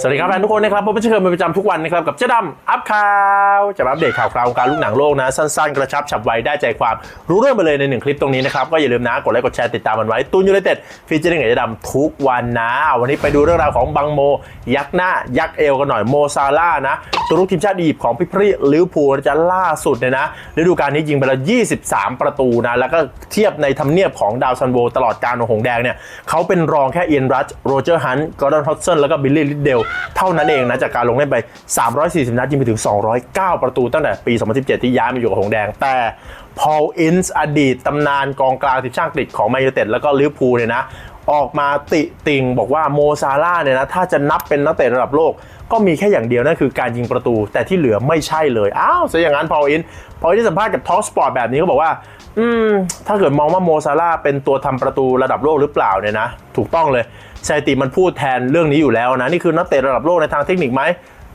สวัสดีครับแฟนทุกคนนะครับผมเป็นเช่นเป็นประจำทุกวันนะครับกับเจ๊ดำอัพข่าวจะมาอัปเดตข่าวคราววงการลูกหนังโลกนะ สั้นๆ กระชับฉับไวได้ใจความรู้เรื่องไปเลยในหนึ่งคลิปตรงนี้นะครับก็อย่าลืมนะกดไลค์กดแชร์ติดตามมันไว้ตูนยูไนเต็ดฟีเจอร์กับเจ๊ดำทุกวันนะวันนี้ไปดูเรื่องราวของบังโม ยักษ์หน้ายักษ์เอวกันหน่อยโมซาร่านะตัวลูกทีมชาติอียิปต์ของพี่พรีลิวพูลจะล่าสุดเนี่ยนะฤดูกาลนี้ยิงไปแล้ว 23 ประตูนะ แล้วก็เทียบในทำเนียบของดาวซันโวตลอดการของหงแดงเนี่ยเขาเป็นรองแค่เอียนรัชโรเจอร์ฮันต์กอร์ดอนฮอตสันแล้วก็บิลลี่ลิดเดลเท่านั้นเองนะ จากการลงเล่นไป 340 นัดยิงไปถึง 209 ประตูตั้งแต่ปี 2017 ที่ย้ายมาอยู่กับหงแดงแต่พอลอินส์อดีตตำนานกองกลางทีมชาติอังกฤษของแมนยูเต็ดแล้วก็ลิเวอร์พูลเนี่ยนะ ออกมาติติงบอกว่าโมซาร่าเนี่ยนะถ้าจะนับเป็นนักเตะระดับโลก ก็มีแค่อย่างเดียวนั่นคือการยิงประตู แต่ที่เหลือไม่ใช่เลย อ้าวซะอย่างนั้นพอลอินพอลอินที่สัมภาษณ์กับทอ l สปอร์ตแบบนี้ก็บอกว่า อืม ถ้าเกิดมองว่าโมซาร่าเป็นตัวทำประตูระดับโลกหรือเปล่าเนี่ยนะถูกต้องเลยสถิติมันพูดแทนเรื่องนี้อยู่แล้วนะนี่คือนักเตะระดับโลกในทางเทคนิคไหม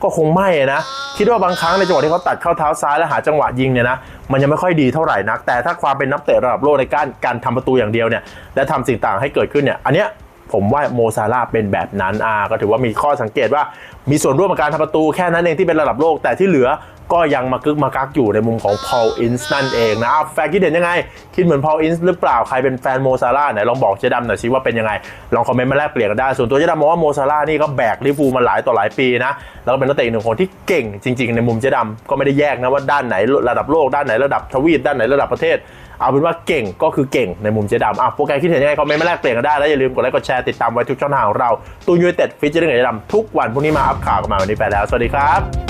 ก็คงไม่นะ คิดว่าบางครั้งในจังหวะที่เขาตัดเข้าเท้าซ้ายและหาจังหวะยิงเนี่ยนะ มันยังไม่ค่อยดีเท่าไหร่นัก แต่ถ้าความเป็นนักเตะระดับโลกในการการทำประตูอย่างเดียวเนี่ยและทำสิ่งต่างให้เกิดขึ้นเนี่ยอันเนี้ยผมว่าโมซาลาเป็นแบบนั้นอ่าก็ถือว่ามีข้อสังเกตว่ามีส่วนร่วมในการทำประตูแค่นั้นเองที่เป็นระดับโลกแต่ที่เหลือ ก็ยังมากึกมากักอยู่ในมุมของพอลอินส์นั่นเองนะแฟนคิดเห็นยังไง คิดเหมือนพอลอินส์หรือเปล่าใครเป็นแฟนโมซาร่าไหนลองบอกเจ๊ดำหน่อยสิว่าเป็นยังไง ลองคอมเมนต์มาแลกเปลี่ยนกันได้ ส่วนตัวเจ๊ดำมองว่าโมซาร่านี่ก็แบกลิเวอร์พูมาหลายต่อหลายปีนะ แล้วก็เป็นนักเตะหนึ่งคนที่เก่งจริง ๆ ในมุมเจ๊ดำก็ไม่ได้แยกนะว่าด้านไหนระดับโลกด้านไหนระดับทวีปด้านไหนระดับประเทศเอาเป็นว่าเก่งก็คือเก่งในมุมเจ๊ดำอะโปรแกรมคิดเห็นยังไงคอมเมนต์มาแลกเปลี่ยนกันได้ แล้วอย่าลืมกดไลค์กดแชร์ติดตามไว้ทุกช่องทางของเราตูนยูเต็ดฟิชเจอร์กับเจ๊ดำทุกวันพรุ่งนี้มาอัพข่าวกันมาวันนี้ไปแล้ว สวัสดีครับ